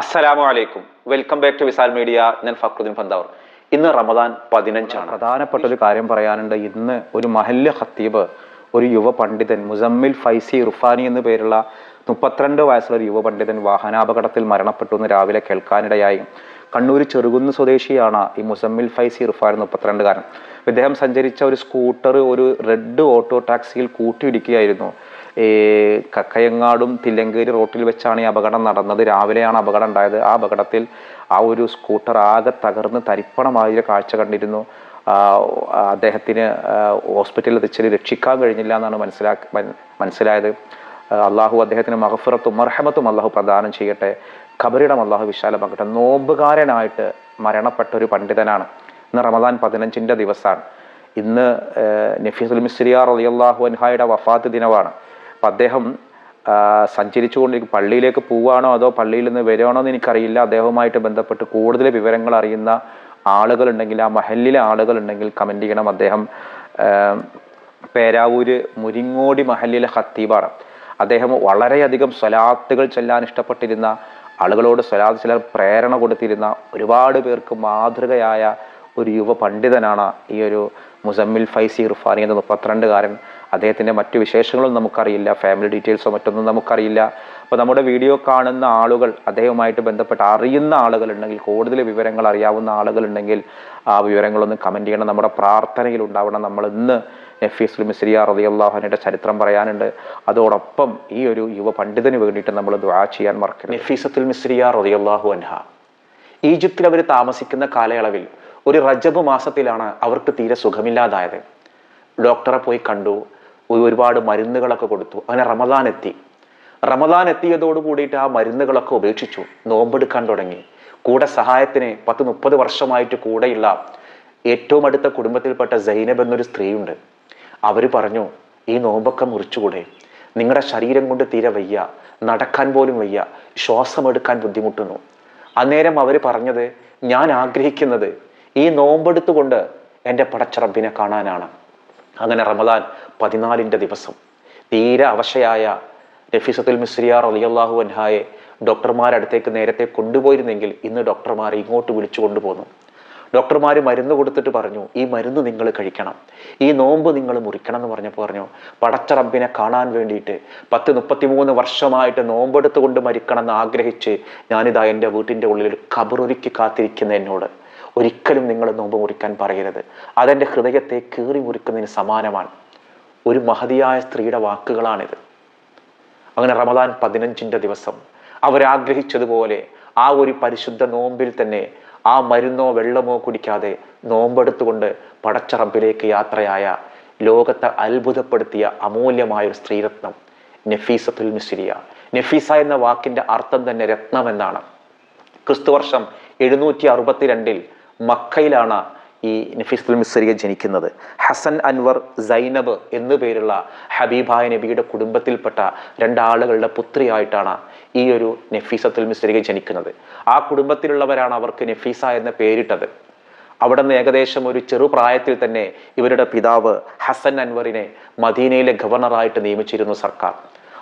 അസ്സലാമു അലൈക്കും welcome back to Wisal media ഞാൻ ഫക്രുദ്ദീൻ ഫന്താവർ. ഇന്ന് റമദാൻ പതിനഞ്ചാണ്. പ്രധാനപ്പെട്ട ഒരു കാര്യം പറയാനുണ്ട്. ഇന്ന് ഒരു മഹല്ല് ഖത്തീബ് ഒരു യുവ പണ്ഡിതൻ മുസമ്മിൽ ഫൈസി റുഫാനി എന്നു പേരുള്ള മുപ്പത്തിരണ്ട് വയസ്സുള്ള ഒരു യുവ പണ്ഡിതൻ വാഹനാപകടത്തിൽ മരണപ്പെട്ടു എന്ന് രാവിലെ കേൾക്കാനിടയായി. കണ്ണൂർ ചെറുകുന്ന് സ്വദേശിയാണ് ഈ മുസമ്മിൽ ഫൈസി റുഫാൻ മുപ്പത്തിരണ്ട് കാരൻ ഇദ്ദേഹം സഞ്ചരിച്ച ഒരു സ്കൂട്ടർ ഒരു റെഡ് ഓട്ടോ ടാക്സിയിൽ കൂട്ടിയിടിക്കുകയായിരുന്നു. കക്കയങ്ങാടും തില്ലങ്കേരി റോട്ടിൽ വെച്ചാണ് ഈ അപകടം നടന്നത്. രാവിലെയാണ് അപകടം ഉണ്ടായത്. ആ അപകടത്തിൽ ആ ഒരു സ്കൂട്ടർ ആകെ തകർന്ന് തരിപ്പണമായ കാഴ്ച കണ്ടിരുന്നു. അദ്ദേഹത്തിന് ഹോസ്പിറ്റലിൽ എത്തിച്ചത് രക്ഷിക്കാൻ കഴിഞ്ഞില്ല എന്നാണ് മനസ്സിലാക്കി മനസ്സിലായത്. അള്ളാഹു അദ്ദേഹത്തിന് മഹഫിറത്തും മർഹമത്തും അള്ളാഹു പ്രദാനം ചെയ്യട്ടെ. ഖബറിടം അള്ളാഹു വിശാലമാക്കട്ടെ നോമ്പുകാരനായിട്ട് മരണപ്പെട്ട ഒരു പണ്ഡിതനാണ്. ഇന്ന് റമദാൻ പതിനഞ്ചിന്റെ ദിവസമാണ്. ഇന്ന് നഫീസുൽ മിസ്രിയാർ അലിയല്ലാഹു അൻഹായുടെ വഫാത്ത് ദിനമാണ്. അപ്പം അദ്ദേഹം സഞ്ചരിച്ചുകൊണ്ടിരിക്കും പള്ളിയിലേക്ക് പോവുകയാണോ അതോ പള്ളിയിൽ നിന്ന് വരികയാണോ എന്ന് എനിക്കറിയില്ല. അദ്ദേഹവുമായിട്ട് ബന്ധപ്പെട്ട് കൂടുതൽ വിവരങ്ങൾ അറിയുന്ന ആളുകളുണ്ടെങ്കിൽ ആ മഹലിലെ ആളുകളുണ്ടെങ്കിൽ കമന്റ് ചെയ്യണം. അദ്ദേഹം പേരാവൂര് മുരിങ്ങോടി മഹലിലെ ഖത്തീബാണ്. അദ്ദേഹം വളരെയധികം സ്വലാത്തുകൾ ചെല്ലാൻ ഇഷ്ടപ്പെട്ടിരുന്ന ആളുകളോട് സ്വലാത്ത് ചിലർ പ്രേരണ കൊടുത്തിരുന്ന ഒരുപാട് പേർക്ക് മാതൃകയായ ഒരു യുവ പണ്ഡിതനാണ് ഈ ഒരു മുസമ്മിൽ ഫൈസി ഇർഫാനി എന്ന മുപ്പത്തിരണ്ടുകാരൻ. അദ്ദേഹത്തിന്റെ മറ്റു വിശേഷങ്ങളും നമുക്കറിയില്ല ഫാമിലി ഡീറ്റെയിൽസോ മറ്റൊന്നും നമുക്കറിയില്ല. അപ്പോൾ നമ്മുടെ വീഡിയോ കാണുന്ന ആളുകൾ അദ്ദേഹവുമായിട്ട് ബന്ധപ്പെട്ട് അറിയുന്ന ആളുകളുണ്ടെങ്കിൽ കൂടുതൽ വിവരങ്ങൾ അറിയാവുന്ന ആളുകളുണ്ടെങ്കിൽ ആ വിവരങ്ങളൊന്ന് കമന്റ് ചെയ്യണം. നമ്മുടെ പ്രാർത്ഥനയിൽ ഉണ്ടാവണം നമ്മൾ ഇന്ന്. നഫീസുൽ മിസ്രിയ റളിയല്ലാഹുവിന്റെ ചരിത്രം പറയാനുണ്ട്. അതോടൊപ്പം ഈ ഒരു യുവ പണ്ഡിതന് വേണ്ടിയിട്ട് നമ്മൾ ദ്വാ ചെയ്യാൻ മറക്കരുത്. നഫീസത്തുൽ മിസ്രിയ റളിയല്ലാഹു അൻഹ. ഈജിപ്തിൽ അവർ താമസിക്കുന്ന കാലയളവിൽ ഒരു റജബ് മാസത്തിലാണ് അവർക്ക് തീരെ സുഖമില്ലാതായത്. ഡോക്ടറെ പോയി കണ്ടു. ഒരുപാട് മരുന്നുകളൊക്കെ കൊടുത്തു. അങ്ങനെ റമദാൻ എത്തി. റമദാൻ എത്തിയതോട് കൂടിയിട്ട് ആ മരുന്നുകളൊക്കെ ഉപേക്ഷിച്ചു. നോമ്പെടുക്കാൻ തുടങ്ങി. കൂടെ സഹായത്തിന് പത്ത് മുപ്പത് വർഷമായിട്ട് കൂടെയുള്ള ഏറ്റവും അടുത്ത കുടുംബത്തിൽപ്പെട്ട സൈനബ് എന്നൊരു സ്ത്രീയുണ്ട്. അവർ പറഞ്ഞു ഈ നോമ്പൊക്കെ മുറിച്ചുകൂടെ. നിങ്ങളുടെ ശരീരം കൊണ്ട് തീരെ വയ്യ. നടക്കാൻ പോലും വയ്യ. ശ്വാസമെടുക്കാൻ ബുദ്ധിമുട്ടുന്നു. അന്നേരം അവർ പറഞ്ഞത് ഞാൻ ആഗ്രഹിക്കുന്നത് ഈ നോമ്പെടുത്തുകൊണ്ട് എന്റെ പടച്ചറബിനെ കാണാനാണ്. അങ്ങനെ റമദാൻ പതിനാലിന്റെ ദിവസം. തീരെ അവശയായ നഫീസത്തുൽ മിസ്രിയാർ അലിയല്ലാഹു അൻഹായെ ഡോക്ടർമാരടുത്തേക്ക് നേരത്തെ കൊണ്ടുപോയിരുന്നെങ്കിൽ ഇന്ന് ഡോക്ടർമാർ ഇങ്ങോട്ട് വിളിച്ചു കൊണ്ടുപോന്നു. ഡോക്ടർമാർ മരുന്ന് കൊടുത്തിട്ട് പറഞ്ഞു ഈ മരുന്ന് നിങ്ങൾ കഴിക്കണം. ഈ നോമ്പ് നിങ്ങൾ മുറിക്കണം എന്ന് പറഞ്ഞപ്പോൾ പറഞ്ഞു പടച്ച റബ്ബിനെ കാണാൻ വേണ്ടിയിട്ട് പത്ത് മുപ്പത്തിമൂന്ന് വർഷമായിട്ട് നോമ്പെടുത്തുകൊണ്ട് മരിക്കണം എന്ന് ആഗ്രഹിച്ച് ഞാനിതാ എന്റെ വീട്ടിന്റെ ഉള്ളിൽ ഒരു കബറൊരുക്കി കാത്തിരിക്കുന്ന എന്നോട്. ഒരിക്കലും നിങ്ങൾ നോമ്പ് മുറിക്കാൻ പറയരുത്. അതെന്റെ ഹൃദയത്തെ കീറി മുറിക്കുന്നതിന് സമാനമാണ്. ഒരു മഹതിയായ സ്ത്രീയുടെ വാക്കുകളാണിത്. അങ്ങനെ റമദാൻ പതിനഞ്ചിന്റെ ദിവസം അവരാഗ്രഹിച്ചതുപോലെ ആ ഒരു പരിശുദ്ധ നോമ്പിൽ തന്നെ ആ മരുന്നോ വെള്ളമോ കുടിക്കാതെ നോമ്പെടുത്തുകൊണ്ട് പടച്ചറമ്പിലേക്ക് യാത്രയായ ലോകത്തെ അത്ഭുതപ്പെടുത്തിയ അമൂല്യമായ ഒരു സ്ത്രീരത്നം നഫീസത്തുൽ മിസ്രിയ. നഫീസ എന്ന വാക്കിന്റെ അർത്ഥം തന്നെ രത്നം എന്നാണ്. ക്രിസ്തുവർഷം എഴുന്നൂറ്റി അറുപത്തിരണ്ടിൽ മക്കയിലാണ് ഈ നഫീസുൽ മിസ്രിയ ജനിക്കുന്നത്. ഹസൻ അൻവർ സൈനബ് എന്നു പേരുള്ള ഹബീബായ നബിയുടെ കുടുംബത്തിൽപ്പെട്ട രണ്ടാളുകളുടെ പുത്രിയായിട്ടാണ് ഈ ഒരു നഫീസത്തുൽ മിസ്രിയ ജനിക്കുന്നത്. ആ കുടുംബത്തിലുള്ളവരാണ് അവർക്ക് നഫീസ എന്ന പേരിട്ടത്. അവിടെ നിന്ന് ഏകദേശം ഒരു ചെറുപ്രായത്തിൽ തന്നെ ഇവരുടെ പിതാവ് ഹസൻ അൻവറിനെ മദീനയിലെ ഗവർണറായിട്ട് നിയമിച്ചിരുന്നു സർക്കാർ.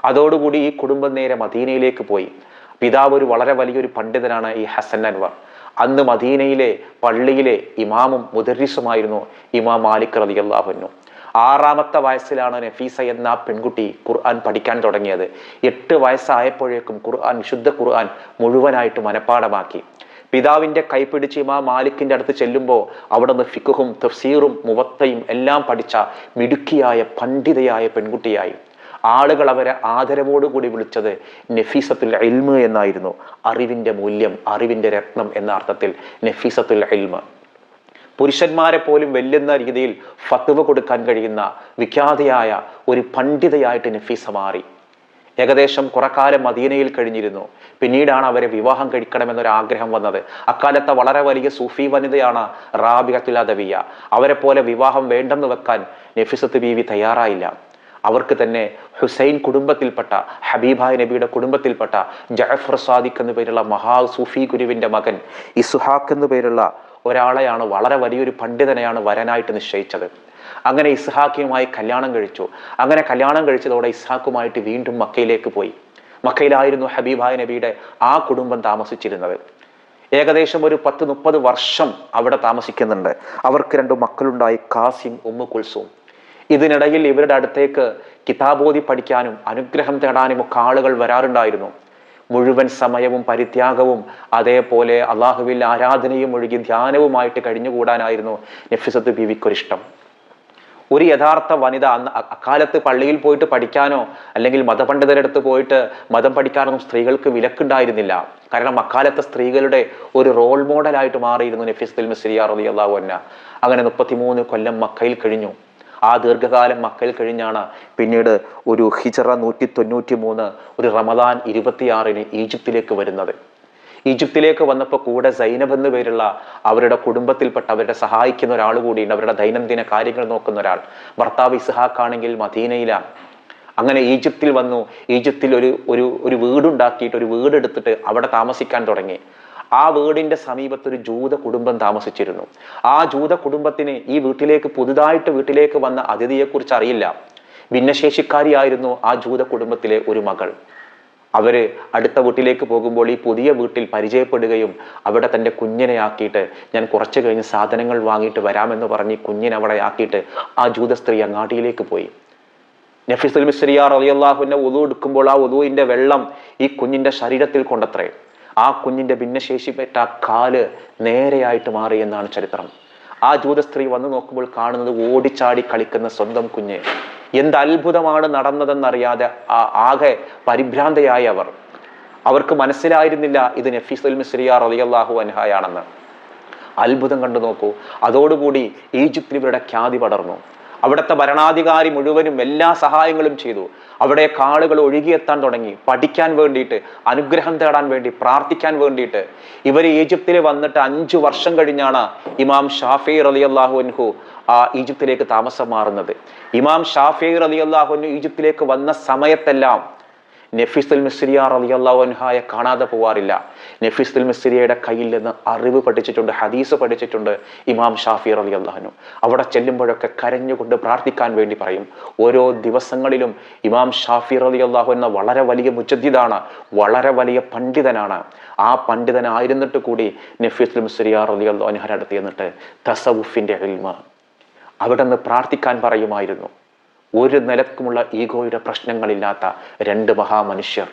അതോടുകൂടി ഈ കുടുംബം നേരെ മദീനയിലേക്ക് പോയി. പിതാവ് ഒരു വളരെ വലിയൊരു പണ്ഡിതനാണ് ഈ ഹസൻ അൻവർ. അന്ന് മദീനയിലെ പള്ളിയിലെ ഇമാമും മുദരിസുമായിരുന്നു ഇമാം മാലിക് റലി അള്ളാഹുന്നു ആറാമത്തെ വയസ്സിലാണ് നഫീസ എന്ന പെൺകുട്ടി ഖുർആൻ പഠിക്കാൻ തുടങ്ങിയത്. എട്ട് വയസ്സായപ്പോഴേക്കും ഖുർആൻ വിശുദ്ധ ഖുർആൻ മുഴുവനായിട്ട് മനഃപ്പാടമാക്കി പിതാവിന്റെ കൈപിടിച്ച് ഇമാ മാലിക്കിന്റെ അടുത്ത് ചെല്ലുമ്പോൾ അവിടെ നിന്ന് ഫിക്കുഹും തഫ്സീറും മുവത്തയും എല്ലാം പഠിച്ച മിടുക്കിയായ പണ്ഡിതയായ പെൺകുട്ടിയായി. ആളുകൾ അവരെ ആദരവോടുകൂടി വിളിച്ചത് നഫീസത്തുൽ ഇൽമ് എന്നായിരുന്നു. അറിവിന്റെ മൂല്യം അറിവിന്റെ രത്നം എന്ന അർത്ഥത്തിൽ നഫീസത്തുൽ ഇൽമ്. പുരുഷന്മാരെ പോലും വെല്ലുന്ന രീതിയിൽ ഫത്തുവ കൊടുക്കാൻ കഴിയുന്ന വിഖ്യാതയായ ഒരു പണ്ഡിതയായിട്ട് നഫീസ മാറി. ഏകദേശം കുറക്കാലം മദീനയിൽ കഴിഞ്ഞിരുന്നു. പിന്നീടാണ് അവരെ വിവാഹം കഴിക്കണമെന്നൊരു ആഗ്രഹം വന്നത്. അക്കാലത്തെ വളരെ വലിയ സൂഫി വനിതയാണ് റാബിയത്തുൽ അദവിയ. അവരെ പോലെ വിവാഹം വേണ്ടെന്ന് വെക്കാൻ നഫീസത്ത് ബീവി തയ്യാറായില്ല. അവർക്ക് തന്നെ ഹുസൈൻ കുടുംബത്തിൽപ്പെട്ട ഹബീബായ് നബിയുടെ കുടുംബത്തിൽപ്പെട്ട ജഅഫർ സാദിഖ് എന്നു പേരുള്ള മഹാ സൂഫി ഗുരുവിന്റെ മകൻ ഇസുഹാഖ് എന്നു പേരുള്ള ഒരാളെയാണ് വളരെ വലിയൊരു പണ്ഡിതനെയാണ് വരനായിട്ട് നിശ്ചയിച്ചത്. അങ്ങനെ ഇസ്ഹാഖിയുമായി കല്യാണം കഴിച്ചു. അങ്ങനെ കല്യാണം കഴിച്ചതോടെ ഇസ്ഹാഖുമായിട്ട് വീണ്ടും മക്കയിലേക്ക് പോയി. മക്കയിലായിരുന്നു ഹബീബായ് നബിയുടെ ആ കുടുംബം താമസിച്ചിരുന്നത്. ഏകദേശം ഒരു പത്ത് മുപ്പത് വർഷം അവിടെ താമസിക്കുന്നുണ്ട്. അവർക്ക് രണ്ട് മക്കളുണ്ടായി കാസിം ഉമ്മു കുൽസും. ഇതിനിടയിൽ ഇവരുടെ അടുത്തേക്ക് കിതാബോധി പഠിക്കാനും അനുഗ്രഹം തേടാനും ഒക്കെ ആളുകൾ വരാറുണ്ടായിരുന്നു. മുഴുവൻ സമയവും പരിത്യാഗവും അതേപോലെ അള്ളാഹുവിൽ ആരാധനയും ഒഴുകി ധ്യാനവുമായിട്ട് കഴിഞ്ഞുകൂടാനായിരുന്നു നഫിസത്ത് ബീവിക്കൊരിഷ്ടം. ഒരു യഥാർത്ഥ വനിത അന്ന് അക്കാലത്ത് പള്ളിയിൽ പോയിട്ട് പഠിക്കാനോ അല്ലെങ്കിൽ മതപണ്ഡിതരടുത്ത് പോയിട്ട് മതം പഠിക്കാനൊന്നും സ്ത്രീകൾക്ക് വിലക്കുണ്ടായിരുന്നില്ല. കാരണം അക്കാലത്തെ സ്ത്രീകളുടെ ഒരു റോൾ മോഡലായിട്ട് മാറിയിരുന്നു നഫീസ് മിസ്രിയാർ അലി അള്ളാഹു അന്ന അങ്ങനെ മുപ്പത്തിമൂന്ന് കൊല്ലം മക്കയിൽ കഴിഞ്ഞു. ആ ദീർഘകാലം മക്കയിൽ കഴിഞ്ഞാണ് പിന്നീട് ഒരു ഹിജറ നൂറ്റി തൊണ്ണൂറ്റി മൂന്ന് ഒരു റമദാൻ ഇരുപത്തിയാറിന് ഈജിപ്തിലേക്ക് വരുന്നത്. ഈജിപ്തിലേക്ക് വന്നപ്പോൾ കൂടെ സൈനബ് എന്ന് പേരുള്ള അവരുടെ കുടുംബത്തിൽപ്പെട്ട അവരുടെ സഹായിക്കുന്ന ഒരാൾ കൂടിയുണ്ട്. അവരുടെ ദൈനംദിന കാര്യങ്ങൾ നോക്കുന്ന ഒരാൾ. ഭർത്താവ് ഇസ്ഹാഖ് ആണെങ്കിൽ മദീനയിലാണ്. അങ്ങനെ ഈജിപ്തിൽ വന്നു. ഈജിപ്തിൽ ഒരു ഒരു ഒരു വീടുണ്ടാക്കിയിട്ട് ഒരു വീടെടുത്തിട്ട് അവിടെ താമസിക്കാൻ തുടങ്ങി. ആ വീടിന്റെ സമീപത്ത് ഒരു ജൂത കുടുംബം താമസിച്ചിരുന്നു. ആ ജൂത കുടുംബത്തിന് ഈ വീട്ടിലേക്ക് പുതുതായിട്ട് വീട്ടിലേക്ക് വന്ന അതിഥിയെക്കുറിച്ച് അറിയില്ല. ഭിന്നശേഷിക്കാരിയായിരുന്നു ആ ജൂത കുടുംബത്തിലെ ഒരു മകൾ. അവർ അടുത്ത വീട്ടിലേക്ക് പോകുമ്പോൾ ഈ പുതിയ വീട്ടിൽ പരിചയപ്പെടുകയും അവിടെ തന്റെ കുഞ്ഞിനെ ആക്കിയിട്ട് ഞാൻ കുറച്ച് കഴിഞ്ഞ് സാധനങ്ങൾ വാങ്ങിയിട്ട് വരാമെന്ന് പറഞ്ഞ് കുഞ്ഞിനെ അവിടെ ആക്കിയിട്ട് ആ ജൂത സ്ത്രീ അങ്ങാടിയിലേക്ക് പോയി. നഫീസുൽ മിസ്രിയാർ അലിയല്ലാഹുവിന്റെ ഉതു എടുക്കുമ്പോൾ ആ ഉതുവിന്റെ വെള്ളം ഈ കുഞ്ഞിന്റെ ശരീരത്തിൽ കൊണ്ടത്രേ. ആ കുഞ്ഞിന്റെ ഭിന്നശേഷിപ്പെട്ട ആ കാൽ നേരെയായിട്ട് മാറി എന്നാണ് ചരിത്രം. ആ ജൂത സ്ത്രീ വന്നു നോക്കുമ്പോൾ കാണുന്നത് ഓടിച്ചാടി കളിക്കുന്ന സ്വന്തം കുഞ്ഞ്. എന്ത് അത്ഭുതമാണ് നടന്നതെന്നറിയാതെ ആ ആകെ പരിഭ്രാന്തയായി അവർ. അവർക്ക് മനസ്സിലായിരുന്നില്ല ഇത് നഫീസുൽ മിസ്രിയാർ അലിയല്ലാഹു അൻഹായാണെന്ന്. അത്ഭുതം കണ്ടു നോക്കൂ. അതോടുകൂടി ഈജിപ്തിൽ ഇവരുടെ ഖ്യാതി പടർന്നു. അവിടുത്തെ ഭരണാധികാരി മുഴുവനും എല്ലാ സഹായങ്ങളും ചെയ്തു. അവിടെ ആളുകൾ ഒഴുകിയെത്താൻ തുടങ്ങി. പഠിക്കാൻ വേണ്ടിയിട്ട് അനുഗ്രഹം തേടാൻ വേണ്ടി പ്രാർത്ഥിക്കാൻ വേണ്ടിയിട്ട്. ഇവർ ഈജിപ്തിൽ വന്നിട്ട് അഞ്ചു വർഷം കഴിഞ്ഞാണ് ഇമാം ഷാഫി അലി അൻഹു ആ ഈജിപ്തിലേക്ക് താമസം മാറുന്നത്. ഇമാം ഷാഫി അലി അൻഹു ഈജിപ്തിലേക്ക് വന്ന സമയത്തെല്ലാം നഫീസുൽ മിസ്രിയാർ അലി അൻഹായെ കാണാതെ പോവാറില്ല. നഫീസുൽ മിസ്രിയയുടെ കയ്യിൽ നിന്ന് അറിവ് പഠിച്ചിട്ടുണ്ട് ഹദീസ് പഠിച്ചിട്ടുണ്ട് ഇമാം ഷാഫി അള്ളാഹനു അവിടെ ചെല്ലുമ്പോഴൊക്കെ കരഞ്ഞുകൊണ്ട് പ്രാർത്ഥിക്കാൻ വേണ്ടി പറയും. ഓരോ ദിവസങ്ങളിലും ഇമാം ഷാഫി അള്ളാഹു എന്ന വളരെ വലിയ മുജദ്ദിദാണ് വളരെ വലിയ പണ്ഡിതനാണ്. ആ പണ്ഡിതനായിരുന്നിട്ട് കൂടി നഫീസുൽ അലി അള്ളാഹുഹയുടെ അടുത്ത് ചെന്നിട്ട് തസവുഫിന്റെ അവിടെ നിന്ന് പ്രാർത്ഥിക്കാൻ പറയുമായിരുന്നു. ഒരു നിലക്കുമുള്ള ഈഗോയുടെ പ്രശ്നങ്ങളില്ലാത്ത രണ്ട് മഹാമനുഷ്യർ.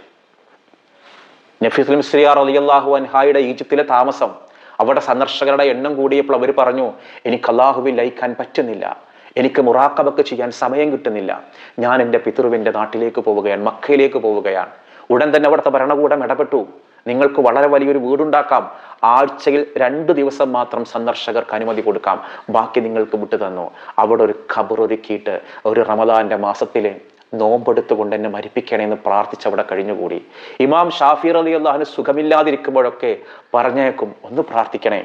നഫീസുൽ മിസ്രിയാർ അലിയല്ലാഹു അൻഹായുടെ ഈജിപ്തിലെ താമസം അവിടെ സന്ദർശകരുടെ എണ്ണം കൂടിയപ്പോൾ അവർ പറഞ്ഞു എനിക്ക് അള്ളാഹുവിൽ ലയിക്കാൻ പറ്റുന്നില്ല. എനിക്ക് മുറാക്കബക്ക് ചെയ്യാൻ സമയം കിട്ടുന്നില്ല. ഞാൻ എന്റെ പിതൃവിന്റെ നാട്ടിലേക്ക് പോവുകയാണ് മക്കയിലേക്ക് പോവുകയാണ്. ഉടൻ തന്നെ അവിടുത്തെ ഭരണകൂടം ഇടപെട്ടു. നിങ്ങൾക്ക് വളരെ വലിയൊരു വീടുണ്ടാക്കാം. ആഴ്ചയിൽ രണ്ട് ദിവസം മാത്രം സന്ദർശകർക്ക് അനുമതി കൊടുക്കാം. ബാക്കി നിങ്ങൾക്ക് വിട്ടു തന്നു അവിടെ ഒരു ഖബർ ഒരുക്കിയിട്ട് ഒരു റമദാന്റെ മാസത്തിലെ നോമ്പെടുത്തുകൊണ്ട് എന്നെ മരിപ്പിക്കണേ എന്ന് പ്രാർത്ഥിച്ച് അവിടെ കഴിഞ്ഞുകൂടി. ഇമാം ഷാഫിർ അലി അള്ളാഹിന് സുഖമില്ലാതിരിക്കുമ്പോഴൊക്കെ പറഞ്ഞേക്കും ഒന്ന് പ്രാർത്ഥിക്കണേ.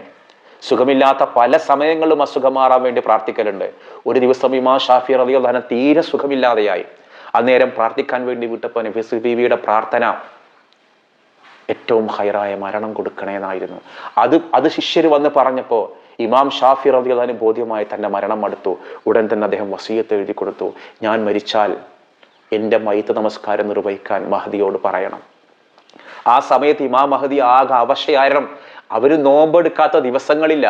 സുഖമില്ലാത്ത പല സമയങ്ങളിലും അസുഖം മാറാൻ വേണ്ടി പ്രാർത്ഥിക്കലുണ്ട്. ഒരു ദിവസം ഇമാം ഷാഫി അലി അള്ളഹാനെ തീരെ സുഖമില്ലാതെയായി. അന്നേരം പ്രാർത്ഥിക്കാൻ വേണ്ടി വിട്ടപ്പോൾ നഫീസ് ബീവിയുടെ പ്രാർത്ഥന ഏറ്റവും ഹൈറായ മരണം കൊടുക്കണേന്നായിരുന്നു. അത് അത് ശിഷ്യർ വന്ന് പറഞ്ഞപ്പോൾ ഇമാം ഷാഫി റബിഅള്ളഹാന് ബോധ്യമായി തന്റെ മരണം അടുത്തു ഉടൻ തന്നെ അദ്ദേഹം വസീയത്ത് എഴുതി കൊടുത്തു. ഞാൻ മരിച്ചാൽ എന്റെ മൈത്ത് നമസ്കാരം നിർവഹിക്കാൻ മഹദിയോട് പറയണം. ആ സമയത്ത് ഇമാം മഹദി ആകെ അവശയായിരണം അവർ നോമ്പെടുക്കാത്ത ദിവസങ്ങളില്ല.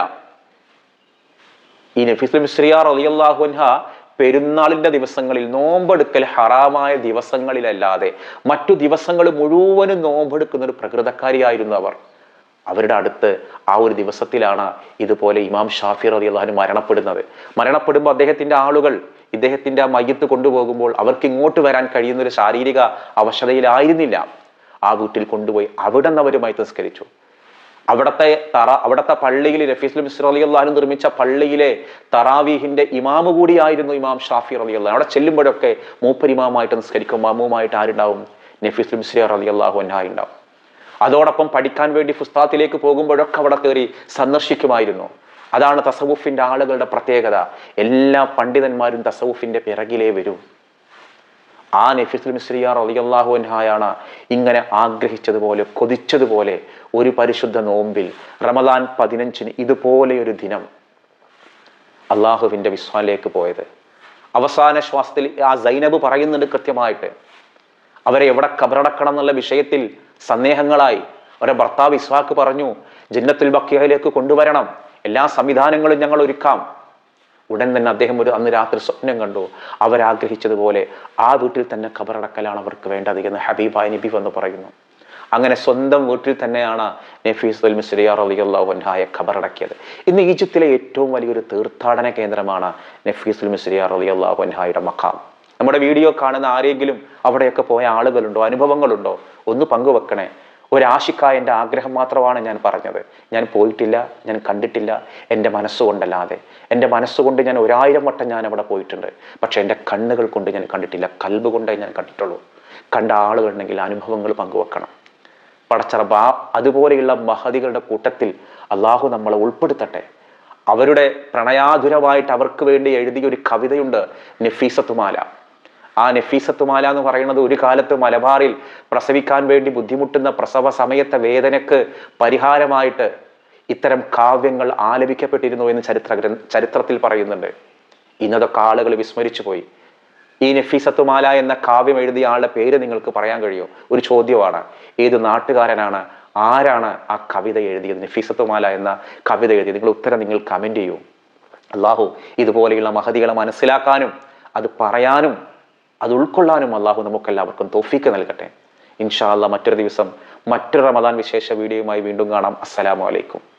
ഈ നഫീസ് ശ്രീയാർ അലിയല്ലാഹുൻഹ പെരുന്നാളിന്റെ ദിവസങ്ങളിൽ നോമ്പെടുക്കൽ ഹറാമായ ദിവസങ്ങളിലല്ലാതെ മറ്റു ദിവസങ്ങൾ മുഴുവനും നോമ്പെടുക്കുന്ന ഒരു പ്രകൃതക്കാരിയായിരുന്നു അവർ. അവരുടെ അടുത്ത് ആ ഒരു ദിവസത്തിലാണ് ഇതുപോലെ ഇമാം ഷാഫി റതി അള്ളഹാന് മരണപ്പെടുന്നത്. മരണപ്പെടുമ്പോൾ അദ്ദേഹത്തിന്റെ ആളുകൾ ഇദ്ദേഹത്തിന്റെ ആ മയ്യത്ത് കൊണ്ടുപോകുമ്പോൾ അവർക്ക് ഇങ്ങോട്ട് വരാൻ കഴിയുന്ന ഒരു ശാരീരിക അവശതയിലായിരുന്നില്ല. ആ വീട്ടിൽ കൊണ്ടുപോയി അവിടെ നിന്ന് അവരുമായി തസ്കരിച്ചു. അവിടത്തെ തറ അവിടത്തെ പള്ളിയിൽ റഫീസ് മിസ്ർ അലി അള്ളഹാനും നിർമ്മിച്ച പള്ളിയിലെ തറാവീഹിന്റെ ഇമാമ് കൂടിയായിരുന്നു ഇമാം ഷാഫി അലി അള്ളഹാൻ അവിടെ ചെല്ലുമ്പോഴൊക്കെ മൂപ്പരിമാമായിട്ട് നിസ്കരിക്കും മാമുമായിട്ട് ആരുണ്ടാവും? നഫീസ് മിസ്രിയാർ അലി അള്ളാഹു ഉണ്ടാവും അതോടൊപ്പം പഠിക്കാൻ വേണ്ടി ഫുസ്താത്തിലേക്ക് പോകുമ്പോഴൊക്കെ അവിടെ കയറി സന്ദർശിക്കുമായിരുന്നു. അതാണ് തസവുഫിന്റെ ആളുകളുടെ പ്രത്യേകത. എല്ലാ പണ്ഡിതന്മാരും തസവുഫിന്റെ പിറകിലേ വരും. ആ നഫീസുൽ മിസ്രിയാർ അലിയല്ലാഹു അൻഹായാണ് ഇങ്ങനെ ആഗ്രഹിച്ചതുപോലെ കൊതിച്ചതുപോലെ ഒരു പരിശുദ്ധ നോമ്പിൽ റമദാൻ പതിനഞ്ചിന് ഇതുപോലെ ഒരു ദിനം അള്ളാഹുവിന്റെ വിസ്വാനിലേക്ക് പോയത്. അവസാന ശ്വാസത്തിൽ ആ സൈനബ് പറയുന്നുണ്ട് കൃത്യമായിട്ട്. അവരെ എവിടെ കബറടക്കണം എന്നുള്ള വിഷയത്തിൽ സന്ദേഹങ്ങളായി. അവരെ ഭർത്താവ് ഇസ്വാക്ക് പറഞ്ഞു ജന്നത്തുൽ ബക്കിയയിലേക്ക് കൊണ്ടുവരണം. എല്ലാ സംവിധാനങ്ങളും ഞങ്ങൾ ഒരുക്കാം. ഉടൻ തന്നെ അദ്ദേഹം ഒരു അന്ന് രാത്രി സ്വപ്നം കണ്ടു. അവരാഗ്രഹിച്ചതുപോലെ ആ വീട്ടിൽ തന്നെ ഖബറടക്കലാണ് അവർക്ക് വേണ്ടത് എന്ന് ഹബീബായ നബി വന്ന് പറയുന്നു. അങ്ങനെ സ്വന്തം വീട്ടിൽ തന്നെയാണ് നഫീസ് അൽ മിസ്രിയ റലിയുള്ളാഹുൻഹായെ ഖബറടക്കിയത് ഇന്ന് ഈജിപ്തിലെ ഏറ്റവും വലിയൊരു തീർത്ഥാടന കേന്ദ്രമാണ് നഫീസ് അൽ മിസ്രിയ അള്ളാഹുഹായുടെ മഖാം. നമ്മുടെ വീഡിയോ കാണുന്ന ആരെങ്കിലും അവിടെയൊക്കെ പോയ ആളുകളുണ്ടോ? അനുഭവങ്ങളുണ്ടോ? ഒന്ന് പങ്കുവെക്കണേ. ഒരാശിക്കായ എന്റെ ആഗ്രഹം മാത്രമാണ് ഞാൻ പറഞ്ഞത്. ഞാൻ പോയിട്ടില്ല ഞാൻ കണ്ടിട്ടില്ല എന്റെ മനസ്സുകൊണ്ടല്ലാതെ. എന്റെ മനസ്സുകൊണ്ട് ഞാൻ ഒരായിരം വട്ടം ഞാൻ അവിടെ പോയിട്ടുണ്ട്. പക്ഷേ എന്റെ കണ്ണുകൾ കൊണ്ട് ഞാൻ കണ്ടിട്ടില്ല കൽബ് കൊണ്ടേ ഞാൻ കണ്ടിട്ടുള്ളൂ. കണ്ട ആളുകളുണ്ടെങ്കിൽ അനുഭവങ്ങൾ പങ്കുവെക്കണം. പടച്ചറബ അതുപോലെയുള്ള മഹതികളുടെ കൂട്ടത്തിൽ അള്ളാഹു നമ്മളെ ഉൾപ്പെടുത്തട്ടെ. അവരുടെ പ്രണയാതുരമായിട്ട് അവർക്ക് വേണ്ടി എഴുതിയ ഒരു കവിതയുണ്ട് നഫീസത്തുമാല. ആ നഫീസത്തുമാല എന്ന് പറയുന്നത് ഒരു കാലത്ത് മലബാറിൽ പ്രസവിക്കാൻ വേണ്ടി ബുദ്ധിമുട്ടുന്ന പ്രസവ സമയത്തെ വേദനക്ക് പരിഹാരമായിട്ട് ഇത്തരം കാവ്യങ്ങൾ ആലപിക്കപ്പെട്ടിരുന്നു എന്ന് ചരിത്ര ചരിത്രത്തിൽ പറയുന്നുണ്ട്. ഇന്നതൊക്കെ ആളുകൾ വിസ്മരിച്ചു പോയി. ഈ നഫീസത്തുമാല എന്ന കാവ്യം എഴുതിയ ആളുടെ പേര് നിങ്ങൾക്ക് പറയാൻ കഴിയുമോ ഒരു ചോദ്യമാണ്. ഏത് നാട്ടുകാരനാണ്? ആരാണ് ആ കവിത എഴുതിയത്? നഫീസത്തുമാല എന്ന കവിത എഴുതിയത്? നിങ്ങൾ ഉത്തരം നിങ്ങൾ കമന്റ് ചെയ്യൂ. അള്ളാഹു ഇതുപോലെയുള്ള മഹതികളെ മനസ്സിലാക്കാനും അത് പറയാനും അത് ഉൾക്കൊള്ളാനും അള്ളാഹു നമുക്കെല്ലാവർക്കും തോഫീക്ക് നൽകട്ടെ. ഇൻഷാ അല്ലാ മറ്റൊരു ദിവസം മറ്റൊരു റമദാൻ വിശേഷ വീഡിയോയുമായി വീണ്ടും കാണാം. അസ്സലാമു അലൈക്കും.